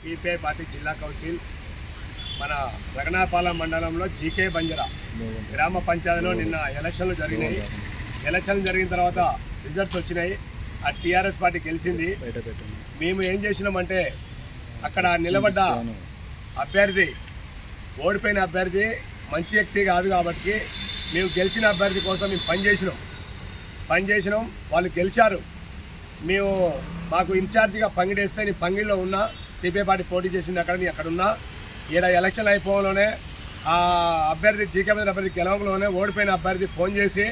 CPI party జిల్లా council మన రగనాపాలెం మండలంలో జీకే బంజరా గ్రామ పంచాయతీలో నిన్న ఎలక్షన్లు జరిగినాయి. ఎలక్షన్లు జరిగిన తర్వాత రిజల్ట్స్ వచ్చినాయి. ఆ టీఆర్ఎస్ పార్టీ గెలిచింది. మేము ఏం చేసినామంటే అక్కడ నిలబడ్డ అభ్యర్థి ఓడిపోయిన అభ్యర్థి మంచి వ్యక్తి కాదు కాబట్టి మేము గెలిచిన అభ్యర్థి కోసం మేము పనిచేసినాం పనిచేసినాం వాళ్ళు గెలిచారు. మేము మాకు ఇన్ఛార్జిగా పంగిడేస్తే నేను పంగిలో ఉన్నా. సిపిఐ పార్టీ పోటీ చేసింది అక్కడ నేను అక్కడ ఉన్నా ఈడ ఎలక్షన్ అయిపోవడంలోనే ఆ అభ్యర్థి జీకే మీద అభ్యర్థి గెలవంలోనే ఓడిపోయిన అభ్యర్థి ఫోన్ చేసి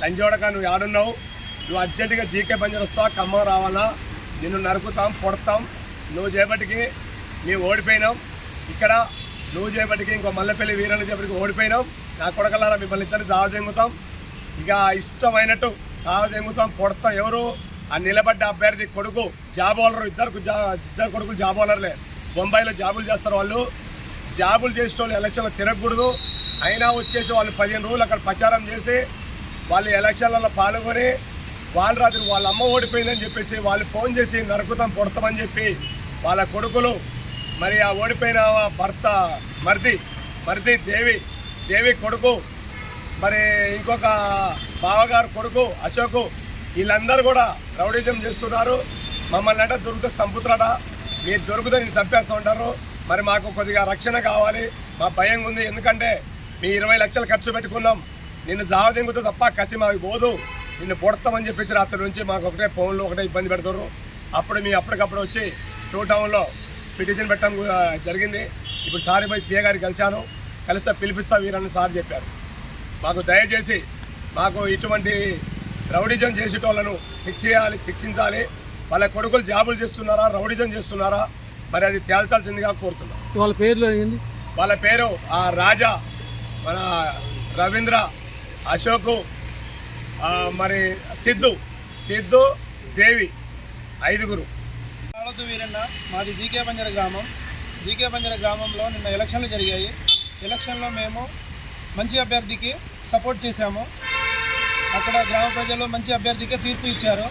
లంజోడక నువ్వు ఆడున్నావు నువ్వు అర్జెంటుగా జీకే పంజర్ వస్తావు ఖమ్మం రావాలా? నిన్ను నరుకుతాం పొడతాం నువ్వు చేపటికి మేము ఓడిపోయినాం. ఇక్కడ నువ్వు చేపటికి ఇంకో మల్లెపల్లి వీరన్న చేపటికి ఓడిపోయినాం. నా కొడకల్లారా మిమ్మల్ని ఇద్దరు జావదెంగుతాం ఇక ఇష్టమైనట్టు సావదెంగుతాం పొడతాం ఎవరు? ఆ నిలబడ్డ అభ్యర్థి కొడుకు జాబ్ హోల్డర్ ఇద్దరు జా ఇద్దరు కొడుకులు జాబోలర్లే. బొంబాయిలో జాబులు చేస్తారు వాళ్ళు. జాబులు చేసేటోళ్ళు ఎలక్షన్లో తిరగకూడదు. అయినా వచ్చేసి వాళ్ళు పదిహేను రోజులు అక్కడ ప్రచారం చేసి వాళ్ళు ఎలక్షన్లలో పాల్గొని వాళ్ళ రాత్రి వాళ్ళ అమ్మ ఓడిపోయిందని చెప్పేసి వాళ్ళు ఫోన్ చేసి నరుకుతాం పొడతామని చెప్పి వాళ్ళ కొడుకులు మరి ఆ ఓడిపోయిన భర్త మరిది మరిది దేవి దేవి కొడుకు మరి ఇంకొక బావగారు కొడుకు అశోకు వీళ్ళందరూ కూడా రౌడిజం చేస్తున్నారు. మమ్మల్ని అంటే దొరికితే చంపుతాడ మీరు దొరికితే నేను చంపేస్తూ ఉంటారు. మరి మాకు కొద్దిగా రక్షణ కావాలి. మా భయం ఉంది. ఎందుకంటే మీ ఇరవై లక్షలు ఖర్చు పెట్టుకున్నాం. నిన్ను జావదింగుతో తప్ప కసి మాకు పోదు. నిన్ను పొడతామని చెప్పేసి రాత్రి నుంచి మాకు ఒకటే ఫోన్లో ఒకటే ఇబ్బంది పెడతారు అప్పుడు మీ అప్పటికప్పుడు వచ్చి టూ టౌన్లో పిటిషన్ పెట్టడం కూడా జరిగింది. ఇప్పుడు సారి పోయి సీఏ గారికి కలిశాను. కలిస్తే పిలిపిస్తా వీరని సార్ చెప్పారు. మాకు దయచేసి మాకు ఇటువంటి రౌడిజం చేసేటోళ్ళను శిక్ష చేయాలి శిక్షించాలి. వాళ్ళ కొడుకులు జాబులు చేస్తున్నారా రౌడిజం చేస్తున్నారా? మరి అది తేల్చాల్సిందిగా కోరుతున్నాం. వాళ్ళ పేర్లు ఏంది? వాళ్ళ పేరు ఆ రాజా మన రవీంద్ర అశోకు ఆ, మరి సిద్ధు సిద్ధు దేవి ఐదుగురు. వీరన్న మాది జీకే బంజర గ్రామం. జీకే బంజర గ్రామంలో నిన్న ఎలక్షన్లు జరిగాయి. ఎలక్షన్లో మేము మంచి అభ్యర్థికి సపోర్ట్ చేశాము. అక్కడ గ్రామ ప్రజలు మంచి అభ్యర్థికే తీర్పు ఇచ్చారు.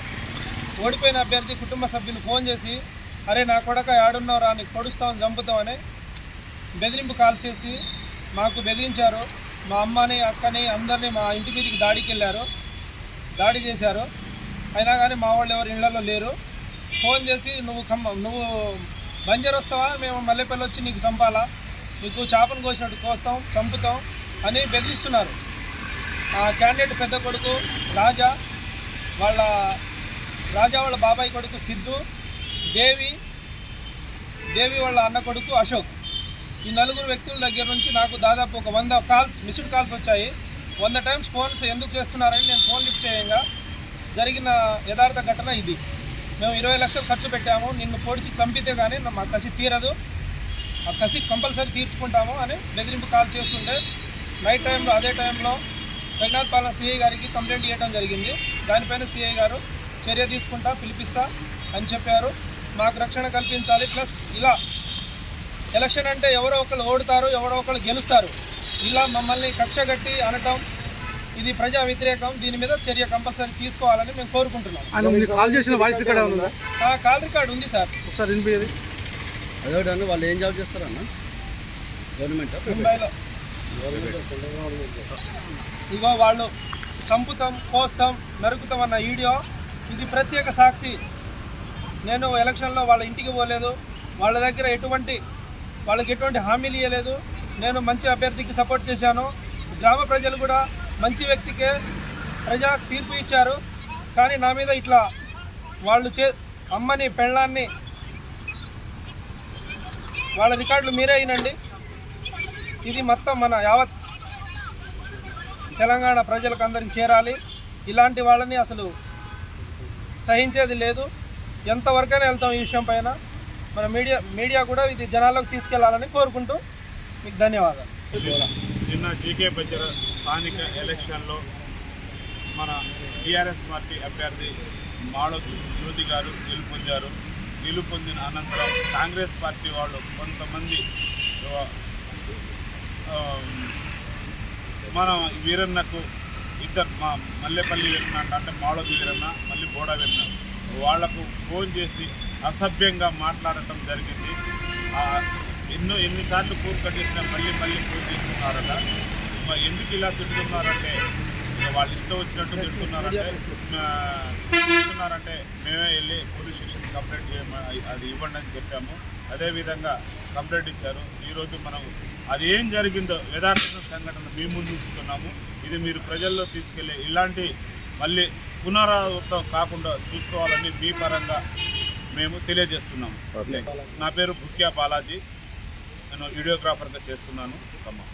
ఓడిపోయిన అభ్యర్థి కుటుంబ సభ్యులు ఫోన్ చేసి అరే నా కొడక ఆడున్నారా నీకు పొడుస్తాం చంపుతామని బెదిరింపు కాల్ చేసి మాకు బెదిరించారు. మా అమ్మని అక్కని అందరినీ మా ఇంటి మీదకి దాడికి వెళ్ళారు దాడి చేశారు. అయినా కానీ మా వాళ్ళు ఎవరు ఇళ్ళలో లేరు. ఫోన్ చేసి నువ్వు ఖమ్మం నువ్వు బంజర్ వస్తావా? మేము మల్లెపల్లి వచ్చి నీకు చంపాలా? నీకు చేపను కోసినట్టు కోస్తాం చంపుతాం అని బెదిరిస్తున్నారు. క్యాండిడేట్ పెద్ద కొడుకు రాజా వాళ్ళ రాజా వాళ్ళ బాబాయ్ కొడుకు సిద్ధు దేవి దేవి వాళ్ళ అన్న కొడుకు అశోక్. ఈ నలుగురు వ్యక్తుల దగ్గర నుంచి నాకు దాదాపు ఒక వంద కాల్స్ మిస్డ్ కాల్స్ వచ్చాయి. వంద టైమ్స్ ఫోన్స్ ఎందుకు చేస్తున్నారని నేను ఫోన్ లిఫ్ట్ చేయంగా. జరిగిన యథార్థ ఘటన ఇది. మేము ఇరవై లక్షలు ఖర్చు పెట్టాము. నిన్ను పొడిచి చంపితే కానీ మా కసి తీరదు. ఆ కసి కంపల్సరీ తీర్చుకుంటాము అని బెదిరింపు కాల్ చేస్తుంటే నైట్ టైంలో అదే టైంలో పాలన సిఐ గారికి కంప్లైంట్ ఇవ్వడం జరిగింది. దానిపైన సిఐ గారు చర్య తీసుకుంటా పిలిపిస్తా అని చెప్పారు. మాకు రక్షణ కల్పించాలి ప్లస్ ఇలా ఎలక్షన్ అంటే ఎవరో ఒకరు ఓడుతారు ఎవరో ఒకరు గెలుస్తారు. ఇలా మమ్మల్ని కక్ష కట్టి అనటం ఇది ప్రజా వ్యతిరేకం. దీని మీద చర్య కంపల్సరీ తీసుకోవాలని మేము కోరుకుంటున్నాం. కాల్ చేసిన వాయిస్ రికార్డ్ ఉందా? ఆ కాల్ రికార్డు ఉంది సార్. ఒకసారి వినిపించేది వాళ్ళు ఏం జాబ్ చేస్తారన్న? గవర్నమెంట్? ముంబైలో. ఇగో వాళ్ళు చంపుతాం కోస్తాం నరుకుతాం అన్న వీడియో ఇది ప్రత్యేక సాక్షి. నేను ఎలక్షన్లో వాళ్ళ ఇంటికి పోలేదు. వాళ్ళ దగ్గర ఎటువంటి వాళ్ళకి ఎటువంటి హామీలు ఇవ్వలేదు నేను మంచి అభ్యర్థికి సపోర్ట్ చేశాను. గ్రామ ప్రజలు కూడా మంచి వ్యక్తికే ప్రజా తీర్పు ఇచ్చారు. కానీ నా మీద ఇట్లా వాళ్ళు చే అమ్మని పెళ్ళాన్ని వాళ్ళ రికార్డులు మీరే అయినండి. ఇది మొత్తం మన యావత్ తెలంగాణ ప్రజలకు అందరికి చేరాలి. ఇలాంటి వాళ్ళని అసలు సహించేది లేదు. ఎంతవరకైనా వెళ్తాం ఈ విషయం పైన. మన మీడియా మీడియా కూడా ఇది జనాల్లోకి తీసుకెళ్ళాలని కోరుకుంటూ మీకు ధన్యవాదాలు. నిన్న జీకే బజ్జర స్థానిక ఎలక్షన్లో మన టీఆర్ఎస్ పార్టీ అభ్యర్థి మాళకు జ్యోతి గారు గెలుపొందారు గెలుపొందిన అనంతరం కాంగ్రెస్ పార్టీ వాళ్ళు కొంతమంది మన వీరన్నకు ఇద్దరు మా మల్లెపల్లి వీరన్న అంట- మాళోజు వీరన్న మళ్ళీ బోడా వీరన్న. వాళ్ళకు ఫోన్ చేసి అసభ్యంగా మాట్లాడటం జరిగింది. ఎన్నో ఎన్నిసార్లు ఫోన్ కట్ చేసినా మళ్ళీ మళ్ళీ ఫోన్ చేస్తున్నారట. ఎందుకు ఇలా ఇక వాళ్ళు ఇష్టం వచ్చినట్టు తిడుతున్నారంటే ఆ, తిడుతున్నారంటే మేమే వెళ్ళి పోలీస్ స్టేషన్ కంప్లైంట్ చేయమ అది ఇవ్వండి అని చెప్పాము. అదేవిధంగా కంప్లైంట్ ఇచ్చారు. ఈరోజు మనం అది ఏం జరిగిందో యథార్థ సంఘటన మీ ముందు ఉంచుతున్నాము. ఇది మీరు ప్రజల్లో తీసుకెళ్ళి ఇలాంటి మళ్ళీ పునరావృతం కాకుండా చూసుకోవాలని మీ పరంగా మేము తెలియజేస్తున్నాము. నా పేరు భుక్యా బాలాజీ. నేను వీడియోగ్రాఫర్గా చేస్తున్నాను. ఖమ్మం